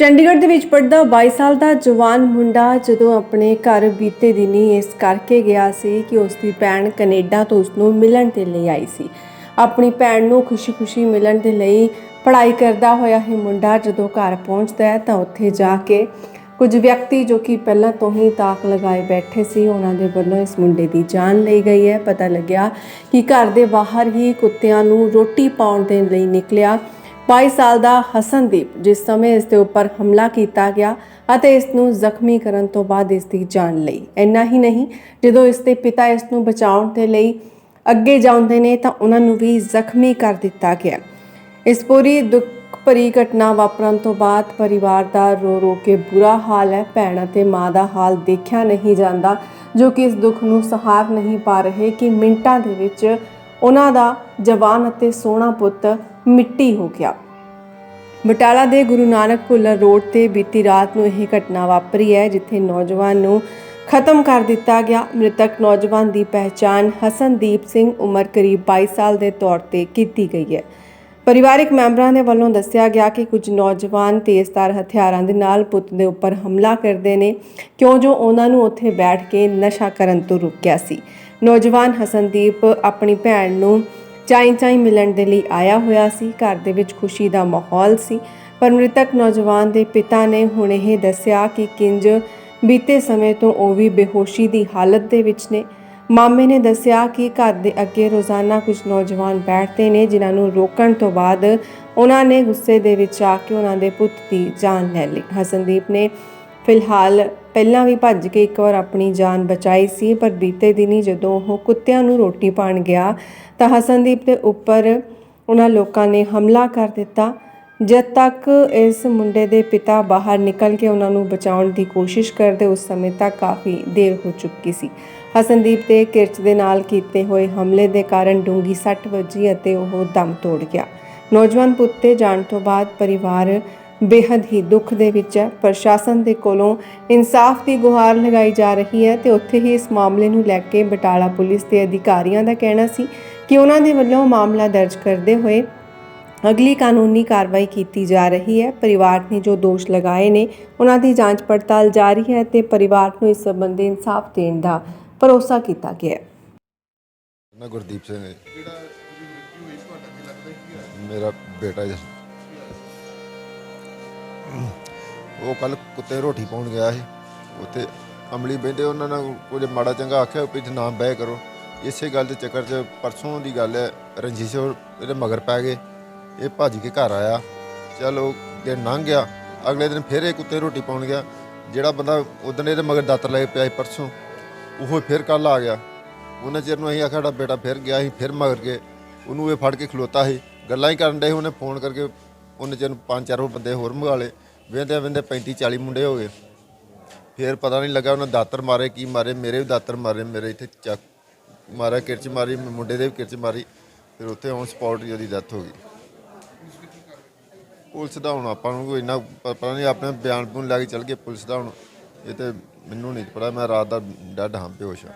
ਚੰਡੀਗੜ੍ਹ ਦੇ ਵਿੱਚ ਪੜਦਾ 22 ਸਾਲ ਦਾ ਜਵਾਨ ਮੁੰਡਾ ਜਦੋਂ ਆਪਣੇ ਘਰ ਬੀਤੇ ਦਿਨੀ ਇਸ ਕਰਕੇ ਗਿਆ ਸੀ ਕਿ ਉਸ ਦੀ ਭੈਣ ਕੈਨੇਡਾ ਤੋਂ ਉਸ ਨੂੰ ਮਿਲਣ ਦੇ ਲਈ ਆਈ ਸੀ। ਆਪਣੀ ਭੈਣ ਨੂੰ ਖੁਸ਼ੀ-ਖੁਸ਼ੀ ਮਿਲਣ ਦੇ ਲਈ ਪੜ੍ਹਾਈ ਕਰਦਾ ਹੋਇਆ ਹੀ ਮੁੰਡਾ ਜਦੋਂ ਘਰ ਪਹੁੰਚਦਾ ਹੈ ਤਾਂ ਉੱਥੇ ਜਾ ਕੇ ਕੁਝ ਵਿਅਕਤੀ ਜੋ ਕਿ ਪਹਿਲਾਂ ਤੋਂ ਹੀ ਤਾਕ ਲਗਾਏ ਬੈਠੇ ਸੀ, ਉਹਨਾਂ ਦੇ ਵੱਲੋਂ ਇਸ ਮੁੰਡੇ ਦੀ ਜਾਨ ਲਈ ਗਈ ਹੈ। ਪਤਾ ਲੱਗਿਆ ਕਿ ਘਰ ਦੇ ਬਾਹਰ ਹੀ ਕੁੱਤਿਆਂ ਨੂੰ ਰੋਟੀ ਪਾਉਣ ਦੇ ਲਈ ਨਿਕਲਿਆ। 22 ਸਾਲ ਦਾ ਹਸਨਦੀਪ, ਜਿਸ ਸਮੇਂ ਇਸ ਦੇ ਉੱਪਰ ਹਮਲਾ ਕੀਤਾ ਗਿਆ ਅਤੇ ਇਸ ਨੂੰ ਜ਼ਖਮੀ ਕਰਨ ਤੋਂ ਬਾਅਦ ਇਸ ਦੀ ਜਾਨ ਲਈ। ਇੰਨਾ ਹੀ ਨਹੀਂ, ਜਦੋਂ ਇਸ ਦੇ ਪਿਤਾ ਇਸ ਨੂੰ ਬਚਾਉਣ ਦੇ ਲਈ ਅੱਗੇ ਜਾਂਦੇ ਨੇ ਤਾਂ ਉਹਨਾਂ ਨੂੰ ਵੀ ਜ਼ਖਮੀ ਕਰ ਦਿੱਤਾ ਗਿਆ। ਇਸ ਪੂਰੀ ਦੁੱਖ ਭਰੀ ਘਟਨਾ ਵਾਪਰਨ ਤੋਂ ਬਾਅਦ ਪਰਿਵਾਰ ਦਾ ਰੋ ਰੋ ਕੇ ਬੁਰਾ ਹਾਲ ਹੈ। ਭੈਣ ਅਤੇ ਮਾਂ ਦਾ ਹਾਲ ਦੇਖਿਆ ਨਹੀਂ ਜਾਂਦਾ, ਜੋ ਕਿ ਇਸ ਦੁੱਖ ਨੂੰ ਸਹਾਰ ਨਹੀਂ ਪਾ ਰਹੇ ਕਿ ਮਿੰਟਾਂ ਦੇ ਵਿੱਚ ਉਹਨਾਂ ਦਾ ਜਵਾਨ ਅਤੇ ਸੋਹਣਾ ਪੁੱਤ ਮਿੱਟੀ ਹੋ ਗਿਆ। ਬਟਾਲਾ ਦੇ ਗੁਰੂ ਨਾਨਕ ਭੁੱਲਰ ਰੋਡ ਤੇ ਬੀਤੀ ਰਾਤ ਨੂੰ ਇਹ ਘਟਨਾ ਵਾਪਰੀ ਹੈ, ਜਿੱਥੇ ਨੌਜਵਾਨ ਨੂੰ ਖਤਮ ਕਰ ਦਿੱਤਾ ਗਿਆ। ਮ੍ਰਿਤਕ ਨੌਜਵਾਨ ਦੀ ਪਹਿਚਾਣ ਹਸਨਦੀਪ ਸਿੰਘ ਉਮਰ ਕਰੀਬ 22 ਸਾਲ ਦੇ ਤੌਰ ਤੇ ਕੀਤੀ ਗਈ ਹੈ। ਪਰਿਵਾਰਕ ਮੈਂਬਰਾਂ ਦੇ ਵੱਲੋਂ ਦੱਸਿਆ ਗਿਆ ਕਿ ਕੁਝ ਨੌਜਵਾਨ ਤੇਜ਼ਧਾਰ ਹਥਿਆਰਾਂ ਦੇ ਨਾਲ ਪੁੱਤ ਦੇ ਉੱਪਰ ਹਮਲਾ ਕਰਦੇ ਨੇ, ਕਿਉਂ ਜੋ ਉਹਨਾਂ ਨੂੰ ਉੱਥੇ ਬੈਠ ਕੇ ਨਸ਼ਾ ਕਰਨ ਤੋਂ ਰੁਕਿਆ ਸੀ। ਨੌਜਵਾਨ ਹਸਨਦੀਪ ਆਪਣੀ ਭੈਣ ਨੂੰ ਚਾਈ ਚਾਈ ਮਿਲਣ ਦੇ ਲਈ ਆਇਆ ਹੋਇਆ ਸੀ। ਘਰ ਦੇ ਵਿੱਚ ਖੁਸ਼ੀ ਦਾ ਮਾਹੌਲ ਸੀ, ਪਰ ਮ੍ਰਿਤਕ ਨੌਜਵਾਨ ਦੇ ਪਿਤਾ ਨੇ ਹੁਣ ਇਹ ਦੱਸਿਆ ਕਿ ਕਿੰਜ ਬੀਤੇ ਸਮੇਂ ਤੋਂ ਉਹ ਵੀ ਬੇਹੋਸ਼ੀ ਦੀ ਹਾਲਤ ਦੇ ਵਿੱਚ ਨੇ। ਮਾਮੇ ਨੇ ਦੱਸਿਆ ਕਿ ਘਰ ਦੇ ਅੱਗੇ ਰੋਜ਼ਾਨਾ ਕੁਝ ਨੌਜਵਾਨ ਬੈਠਦੇ ਨੇ, ਜਿਨ੍ਹਾਂ ਨੂੰ ਰੋਕਣ ਤੋਂ ਬਾਅਦ ਉਹਨਾਂ ਨੇ ਗੁੱਸੇ ਦੇ ਵਿੱਚ ਆ ਕੇ ਉਹਨਾਂ ਦੇ ਪੁੱਤ ਦੀ ਜਾਨ ਲੈ ਲਈ। ਹਸਨਦੀਪ ਨੇ ਫਿਲਹਾਲ ਪਹਿਲਾਂ ਵੀ ਭੱਜ ਕੇ ਇੱਕ ਵਾਰ ਆਪਣੀ ਜਾਨ ਬਚਾਈ ਸੀ, ਪਰ ਬੀਤੇ ਦਿਨੀ ਜਦੋਂ ਉਹ ਕੁੱਤਿਆਂ ਨੂੰ ਰੋਟੀ ਪਾਣ ਗਿਆ ਤਾਂ ਹਸਨਦੀਪ ਦੇ ਉੱਪਰ ਉਹਨਾਂ ਲੋਕਾਂ ਨੇ ਹਮਲਾ ਕਰ ਦਿੱਤਾ। ਜਦ ਤੱਕ ਇਸ ਮੁੰਡੇ ਦੇ ਪਿਤਾ ਬਾਹਰ ਨਿਕਲ ਕੇ ਉਹਨਾਂ ਨੂੰ ਬਚਾਉਣ ਦੀ ਕੋਸ਼ਿਸ਼ ਕਰਦੇ, ਉਸ ਸਮੇਂ ਤੱਕ ਕਾਫੀ ਦੇਰ ਹੋ ਚੁੱਕੀ ਸੀ। ਹਸਨਦੀਪ ਦੇ ਕਿਰਚ ਦੇ ਨਾਲ ਕੀਤੇ ਹੋਏ ਹਮਲੇ ਦੇ ਕਾਰਨ ਡੂੰਗੀ ਸੱਟ ਵੱਜੀ ਅਤੇ ਉਹ ਦਮ ਤੋੜ ਗਿਆ। ਨੌਜਵਾਨ ਪੁੱਤ ਤੇ ਜਾਣ ਤੋਂ ਬਾਅਦ ਪਰਿਵਾਰ ਬੇहद ਹੀ ਦੁੱਖ ਦੇ ਵਿੱਚ ਹੈ। ਪ੍ਰਸ਼ਾਸਨ ਦੇ ਕੋਲੋਂ ਇਨਸਾਫ ਦੀ ਗੁਹਾਰ ਲਗਾਈ ਜਾ ਰਹੀ ਹੈ ਤੇ ਉੱਥੇ ਹੀ ਇਸ ਮਾਮਲੇ ਨੂੰ ਲੈ ਕੇ ਬਟਾਲਾ ਪੁਲਿਸ ਦੇ ਅਧਿਕਾਰੀਆਂ ਦਾ ਕਹਿਣਾ ਸੀ ਕਿ ਉਹਨਾਂ ਦੇ ਵੱਲੋਂ ਮਾਮਲਾ ਦਰਜ ਕਰਦੇ ਹੋਏ ਅਗਲੀ ਕਾਨੂੰਨੀ ਕਾਰਵਾਈ ਕੀਤੀ ਜਾ ਰਹੀ ਹੈ। ਪਰਿਵਾਰ ਨੇ ਜੋ ਦੋਸ਼ ਲਗਾਏ ਨੇ, ਉਹਨਾਂ ਦੀ ਜਾਂਚ ਪੜਤਾਲ ਜਾਰੀ ਹੈ ਤੇ ਪਰਿਵਾਰ ਨੂੰ ਇਸ ਸੰਬੰਧੀ ਇਨਸਾਫ ਦੇਣ ਦਾ ਭਰੋਸਾ ਕੀਤਾ ਗਿਆ ਹੈ। ਮੈਂ ਗੁਰਦੀਪ ਸਿੰਘ ਹੈ ਮੇਰਾ ਬੇਟਾ ਜੀ ਉਹ ਕੱਲ ਕੁੱਤੇ ਰੋਟੀ ਪਾਉਣ ਗਿਆ ਸੀ। ਉੱਥੇ ਅਮਲੀ ਬਹਿੰਦੇ ਉਹਨਾਂ ਨਾਲ ਕੁਝ ਮਾੜਾ ਚੰਗਾ ਆਖਿਆ, ਵੀ ਇੱਥੇ ਨਾ ਬਹਿ ਕਰੋ। ਇਸੇ ਗੱਲ ਦੇ ਚੱਕਰ 'ਚ ਪਰਸੋਂ ਦੀ ਗੱਲ ਹੈ, ਰਣਜੀਤ ਸਿੰਘ ਇਹਦੇ ਮਗਰ ਪੈ ਗਏ। ਇਹ ਭੱਜ ਕੇ ਘਰ ਆਇਆ। ਚਲੋ ਦਿਨ ਲੰਘ ਗਿਆ। ਅਗਲੇ ਦਿਨ ਫਿਰ ਇਹ ਕੁੱਤੇ ਰੋਟੀ ਪਾਉਣ ਗਿਆ। ਜਿਹੜਾ ਬੰਦਾ ਉਦੋਂ ਇਹਦੇ ਮਗਰ ਦਾਤਰ ਲੈ ਕੇ ਪਿਆ ਸੀ ਪਰਸੋਂ, ਉਹ ਫਿਰ ਕੱਲ ਆ ਗਿਆ। ਉਹਨਾਂ ਚਿਰ ਨੂੰ ਅਸੀਂ ਆਖਿਆ, ਸਾਡਾ ਬੇਟਾ ਫਿਰ ਗਿਆ ਸੀ, ਫਿਰ ਮਗਰ ਗਏ। ਉਹਨੂੰ ਇਹ ਫੜ ਕੇ ਖਲੋਤਾ ਸੀ। ਗੱਲਾਂ ਹੀ ਕਰਨ ਡੇ ਉਹਨੇ ਫੋਨ ਕਰਕੇ ਉਹਨੇ ਚਿਰ ਨੂੰ ਪੰਜ ਚਾਰ ਉਹ ਬੰਦੇ ਹੋਰ ਮੰਗਾ ਲਏ। ਵੇਂਦੇ ਵੇਂਦੇ 35 40 ਮੁੰਡੇ ਹੋ ਗਏ। ਫਿਰ ਪਤਾ ਨਹੀਂ ਲੱਗਾ ਉਹਨਾਂ ਦਾਤਰ ਮਾਰੇ ਕੀ ਮਾਰੇ ਮੇਰੇ ਵੀ ਦਾਤਰ ਮਾਰੇ ਮੇਰੇ ਇੱਥੇ ਚੱਕ ਮਾਰਿਆ ਕਿਰਚ ਮਾਰੀ ਮੁੰਡੇ ਦੇ ਵੀ ਕਿਰਚ ਮਾਰੀ ਫਿਰ ਉੱਥੇ ਔਨ ਸਪੌਟ ਹੀ ਉਹਦੀ ਡੈਥ ਹੋ ਗਈ। ਪੁਲਿਸ ਦਾ ਹੁਣ ਆਪਾਂ ਨੂੰ ਕੋਈ ਇੰਨਾ ਪਤਾ ਨਹੀਂ ਆਪਣੇ ਬਿਆਨ ਬੂਨ ਲੈ ਕੇ ਚੱਲ ਗਏ ਪੁਲਿਸ ਦਾ ਹੁਣ। ਇਹ ਤੇ ਮੈਨੂੰ ਨਹੀਂ ਪਤਾ ਮੈਂ ਰਾਤ ਦਾ ਡੱਡ ਹਾਂ ਬੇਹੋਸ਼ ਹਾਂ।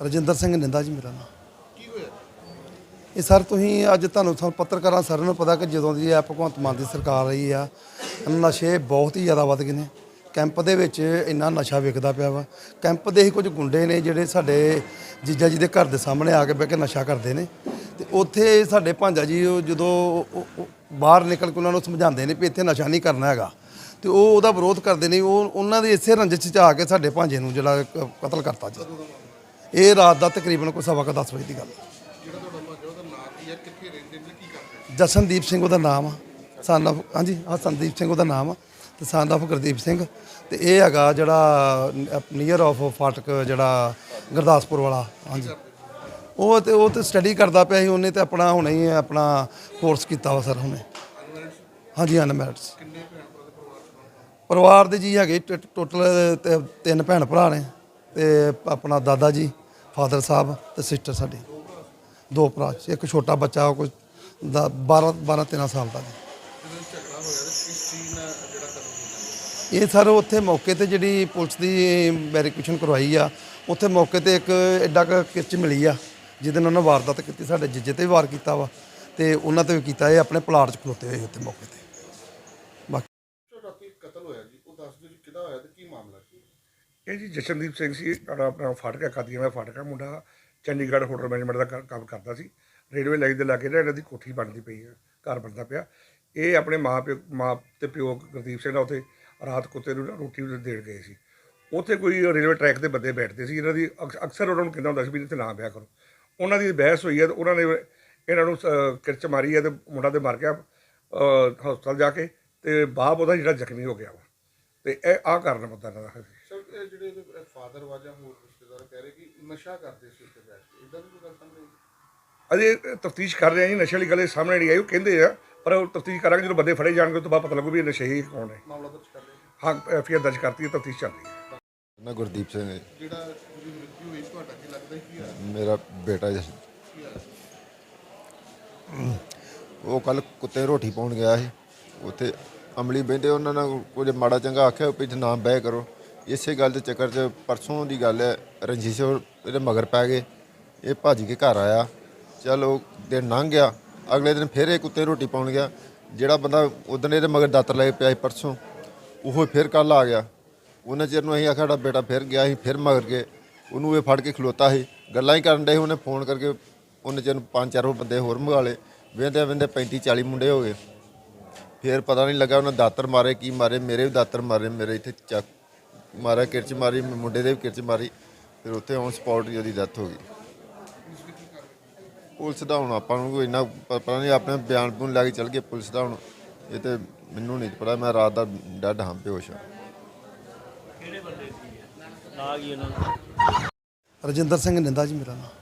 ਰਜਿੰਦਰ ਸਿੰਘ ਨਿੰਦਾ ਜੀ ਮੇਰਾ ਨਾਮ। ਕੀ ਇਹ ਸਰ, ਤੁਸੀਂ ਅੱਜ ਤੁਹਾਨੂੰ ਤੁਹਾਨੂੰ ਪੱਤਰਕਾਰਾਂ ਸਾਰਿਆਂ ਨੂੰ ਪਤਾ ਕਿ ਜਦੋਂ ਦੀ ਇਹ ਭਗਵੰਤ ਮਾਨ ਦੀ ਸਰਕਾਰ ਆਈ ਆ ਨਸ਼ੇ ਬਹੁਤ ਹੀ ਜ਼ਿਆਦਾ ਵੱਧ ਗਏ ਨੇ। ਕੈਂਪ ਦੇ ਵਿੱਚ ਇੰਨਾ ਨਸ਼ਾ ਵਿਕਦਾ ਪਿਆ ਵਾ। ਕੈਂਪ ਦੇ ਹੀ ਕੁਝ ਗੁੰਡੇ ਨੇ ਜਿਹੜੇ ਸਾਡੇ ਜੀਜਾ ਜੀ ਦੇ ਘਰ ਦੇ ਸਾਹਮਣੇ ਆ ਕੇ ਬਹਿ ਕੇ ਨਸ਼ਾ ਕਰਦੇ ਨੇ। ਤੇ ਉੱਥੇ ਸਾਡੇ ਭਾਂਜਾ ਜੀ, ਉਹ ਜਦੋਂ ਬਾਹਰ ਨਿਕਲ ਕੇ ਉਹਨਾਂ ਨੂੰ ਸਮਝਾਉਂਦੇ ਨੇ ਵੀ ਇੱਥੇ ਨਸ਼ਾ ਨਹੀਂ ਕਰਨਾ ਹੈਗਾ। ਤੇ ਉਹ ਉਹਦਾ ਵਿਰੋਧ ਕਰਦੇ ਨੇ, ਉਹ ਉਹਨਾਂ ਦੇ ਇਸੇ ਰੰਜਿਸ਼ 'ਚ ਆ ਕੇ ਸਾਡੇ ਭਾਂਜੇ ਨੂੰ ਜਿਹੜਾ ਕ- ਕਤਲ ਕਰਤਾ ਜੀ। ਇਹ ਰਾਤ ਦਾ ਤਕਰੀਬਨ ਕੋਈ ਸਵਾ ਕੁ ਦਸ ਵਜੇ ਦੀ ਗੱਲ ਜਸਨਦੀਪ ਸਿੰਘ ਉਹਦਾ ਨਾਮ ਆ। Son of ਹਾਂਜੀ ਹਾਂ ਸੰਦੀਪ ਸਿੰਘ ਉਹਦਾ ਨਾਮ ਆ। ਤੇ of ਗੁਰਦੀਪ ਸਿੰਘ। ਤੇ ਇਹ ਹੈਗਾ ਜਿਹੜਾ ਨੀਅਰ ਆਫ ਫਾਟਕ ਜਿਹੜਾ ਗੁਰਦਾਸਪੁਰ ਵਾਲਾ। ਹਾਂਜੀ। ਉਹ ਤੇ ਉਹ ਤੇ ਸਟੱਡੀ ਕਰਦਾ ਪਿਆ ਸੀ ਉਹਨੇ ਤੇ ਆਪਣਾ ਹੁਣੇ ਹੀ ਆਪਣਾ ਕੋਰਸ ਕੀਤਾ ਵਾ ਸਰ ਹੁਣੇ। ਹਾਂਜੀ ਅਨਮੈਰਿਡ ਪਰਿਵਾਰ ਦੇ ਜੀ ਹੈਗੇ ਟ- ਟੋਟਲ ਤੇ ਤਿੰਨ ਭੈਣ ਭਰਾ ਨੇ। ਤੇ ਆਪਣਾ ਦਾਦਾ ਜੀ ਫਾਦਰ ਸਾਹਿਬ ਤੇ ਸਿਸਟਰ ਸਾਡੀ। ਦੋ ਭਰਾ, ਇੱਕ ਛੋਟਾ ਬੱਚਾ, ਉਹ ਕੋਈ 12 12 13 ਸਾਲ ਦਾ ਜੀ। ਇਹ ਸਰ ਉੱਥੇ ਮੌਕੇ ਤੇ ਜਿਹੜੀ ਪੁਲਿਸ ਦੀ ਵੈਰੀਫਿਕੇਸ਼ਨ ਕਰਵਾਈ ਆ, ਉੱਥੇ ਮੌਕੇ ਤੇ ਇੱਕ ਐਡਾ ਕਿਰਚ ਮਿਲੀ ਆ, ਜਿਹਦੇ ਨਾਲ ਉਹਨਾਂ ਵਾਰਦਾਤ ਕੀਤੀ, ਸਾਡੇ ਜੱਜੇ ਤੇ ਵੀ ਵਾਰ ਕੀਤਾ ਵਾ, ਤੇ ਉਹਨਾਂ ਤੇ ਵੀ ਕੀਤਾ, ਇਹ ਆਪਣੇ ਪਲਾਟ 'ਚ ਖਲੋਤੇ ਹੋਏ ਉੱਤੇ ਮੌਕੇ ਤੇ। ਬਾਕੀ ਇਹ ਜੀ ਜਸ਼ਨਦੀਪ ਸਿੰਘ ਸੀ ਸਾਡਾ ਆਪਣਾ ਫਾਟਕਾ ਕਾਦੀਆਂ ਦਾ ਫਾਟਕਾ ਮੁੰਡਾ ਚੰਡੀਗੜ੍ਹ ਹੋਟਲ ਮੈਨੇਜਮੈਂਟ ਦਾ ਕੰਮ ਕਰਦਾ ਸੀ। ਰੇਲਵੇ ਲਾਈਨ ਦੇ ਲਾਗੇ ਜਿਹੜਾ ਇਹਨਾਂ ਦੀ ਕੋਠੀ ਬਣਦੀ ਪਈ ਹੈ ਘਰ ਬਣਦਾ ਪਿਆ। ਇਹ ਆਪਣੇ ਮਾਂ ਪਿਓ ਮਾਂ ਤੇ ਪਿਓ ਗੁਰਦੀਪ ਸਿੰਘ ਨਾਲ ਉੱਥੇ ਰਾਤ ਕੁੱਤੇ ਨੂੰ ਰੋਟੀ ਦੇਣ ਗਏ ਸੀ। ਉੱਥੇ ਕੋਈ ਰੇਲਵੇ ਟਰੈਕ ਦੇ ਬੰਦੇ ਬੈਠਦੇ ਸੀ। ਇਹਨਾਂ ਦੀ ਅਕਸ- ਅਕਸਰ ਉਹਨਾਂ ਨੂੰ ਕਹਿੰਦਾ ਹੁੰਦਾ ਸੀ ਵੀ ਇੱਥੇ ਨਾ ਵਿਆਹ ਕਰੋ। ਉਹਨਾਂ ਦੀ ਬਹਿਸ ਹੋਈ ਹੈ ਤੇ ਉਹਨਾਂ ਨੇ ਇਹਨਾਂ ਨੂੰ ਅ, ਕਿਰਚ ਮਾਰੀ ਹੈ ਤੇ ਮੁੰਡਾ ਤੇ ਮਰ ਗਿਆ ਹਸਪਤਾਲ ਜਾ ਕੇ ਤੇ ਬਾਪ ਉਹਦਾ ਜਿਹੜਾ ਜ਼ਖਮੀ ਹੋ ਗਿਆ ਵਾ। ਤੇ ਇਹ ਆਹ ਕਾਰਨ ਪਤਾ ਇਹਨਾਂ ਦਾ। ਸਰ ਇਹ ਜਿਹੜੇ ਫਾਦਰ ਵਾਜਾ ਹੋਰ ਰਿਸ਼ਤੇਦਾਰ ਕਹਿ ਰਹੇ ਕਿ ਨਸ਼ਾ ਕਰਦੇ ਸੀ ਉੱਤੇ ਬੈਠ ਕੇ। ਇਦਾਂ ਦੀ ਕੋਈ ਗੱਲ ਸਾਹਮਣੇ ਆਈ? ਅਜੇ ਤਫਤੀਸ਼ ਕਰ ਰਹੇ ਆ ਜੀ ਨਸ਼ੇ ਵਾਲੀ ਗੱਲ ਇਹ ਸਾਹਮਣੇ ਨਹੀਂ ਆਈ ਉਹ ਕਹਿੰਦੇ ਆ ਪਰ ਉਹ ਤਫਤੀਸ਼ ਕਰਾਂਗੇ ਜਦੋਂ ਬੰਦੇ ਫੜੇ ਜਾਣਗੇ ਉਸ ਤੋਂ ਬਾਅਦ ਪਤਾ ਲੱਗੂ ਵੀ ਇਹ ਨਸ਼ੇ ਹੀ ਕੌਣ ਹੈ ਮਾਮਲਾ ਦਰਜ ਕਰ ਲਿਆ? ਹਾਂ ਐਫ ਆਈ ਆਰ ਦਰਜ ਕਰਤੀ ਹੈ ਤਫਤੀਸ਼ ਚੱਲ ਰਹੀ ਹੈ। ਨਾ ਗੁਰਦੀਪ ਸਿੰਘ ਹੈ। ਜਿਹੜਾ ਜਿਹਦੀ ਮ੍ਰਿਤੂ ਹੋਈ ਤੁਹਾਡਾ ਕੀ ਲੱਗਦਾ ਕੀ ਹੋਇਆ? ਮੇਰਾ ਬੇਟਾ ਜਸ ਹੋਇਆ? ਉਹ ਕੱਲ ਕੁੱਤੇ ਰੋਟੀ ਪਾਉਣ ਗਿਆ ਸੀ। ਉੱਥੇ ਅਮਲੀ ਬਹਿੰਦੇ ਉਹਨਾਂ ਨਾਲ ਕੁਝ ਮਾੜਾ ਚੰਗਾ ਆਖਿਆ ਵੀ ਇੱਥੇ ਨਾ ਬਹਿ ਕਰੋ। ਇਸੇ ਗੱਲ ਦੇ ਚੱਕਰ 'ਚ ਪਰਸੋਂ ਦੀ ਗੱਲ ਹੈ ਰਣਜੀਤ ਸਿੰਘ ਇਹਦੇ ਮਗਰ ਪੈ ਗਏ। ਇਹ ਭੱਜ ਕੇ ਘਰ ਆਇਆ। ਚਲ ਉਹ ਦਿਨ ਲੰਘ ਗਿਆ। ਅਗਲੇ ਦਿਨ ਫਿਰ ਇਹ ਕੁੱਤੇ ਰੋਟੀ ਪਾਉਣ ਗਿਆ। ਜਿਹੜਾ ਬੰਦਾ ਉਦੋਂ ਇਹਦੇ ਮਗਰ ਦਾਤਰ ਲੈ ਕੇ ਪਿਆ ਸੀ ਪਰਸੋਂ ਉਹ ਫਿਰ ਕੱਲ ਆ ਗਿਆ। ਉਹਨਾਂ ਚਿਰ ਨੂੰ ਅਸੀਂ ਆਖਿਆ ਸਾਡਾ ਬੇਟਾ ਫਿਰ ਗਿਆ ਸੀ ਫਿਰ ਮਗਰ ਗਏ। ਉਹਨੂੰ ਇਹ ਫੜ ਕੇ ਖਲੋਤਾ ਸੀ। ਗੱਲਾਂ ਹੀ ਕਰਨ ਡਏ ਸੀ, ਉਹਨੇ ਫੋਨ ਕਰਕੇ ਉਹਨੇ ਚਿਰ ਨੂੰ ਪੰਜ ਚਾਰ ਹੋਰ ਬੰਦੇ ਹੋਰ ਮੰਗਾ ਲਏ। ਵੇਂਦੇ ਵੇਂਦੇ 35 40 ਮੁੰਡੇ ਹੋ ਗਏ। ਫਿਰ ਪਤਾ ਨਹੀਂ ਲੱਗਾ ਉਹਨਾਂ ਦਾਤਰ ਮਾਰੇ ਕੀ ਮਾਰੇ। ਮੇਰੇ ਵੀ ਦਾਤਰ ਮਾਰੇ ਮੇਰੇ ਇੱਥੇ ਚੱਕ ਮਾਰਿਆ ਕਿਰਚ ਮਾਰੀ ਮੁੰਡੇ ਦੇ ਵੀ ਕਿਰਚ ਮਾਰੀ ਫਿਰ ਉੱਥੇ ਔਨ ਸਪੌਟ ਹੀ ਉਹਦੀ ਡੈਥ ਹੋ ਗਈ। ਪੁਲਿਸ ਦਾ ਹੁਣ ਆਪਾਂ ਨੂੰ ਕੋਈ ਇੰਨਾ ਪਤਾ ਨਹੀਂ ਆਪਣੇ ਬਿਆਨ ਬੂਨ ਲੈ ਕੇ ਚੱਲ ਗਏ ਪੁਲਿਸ ਦਾ ਹੁਣ। ਇਹ ਤੇ ਮੈਨੂੰ ਨਹੀਂ ਪਤਾ ਮੈਂ ਰਾਤ ਦਾ ਡੱਡ ਹਾਂ ਬੇਹੋਸ਼ ਹਾਂ। ਰਜਿੰਦਰ ਸਿੰਘ ਨਿੰਦਾ ਜੀ ਮੇਰਾ ਨਾਮ।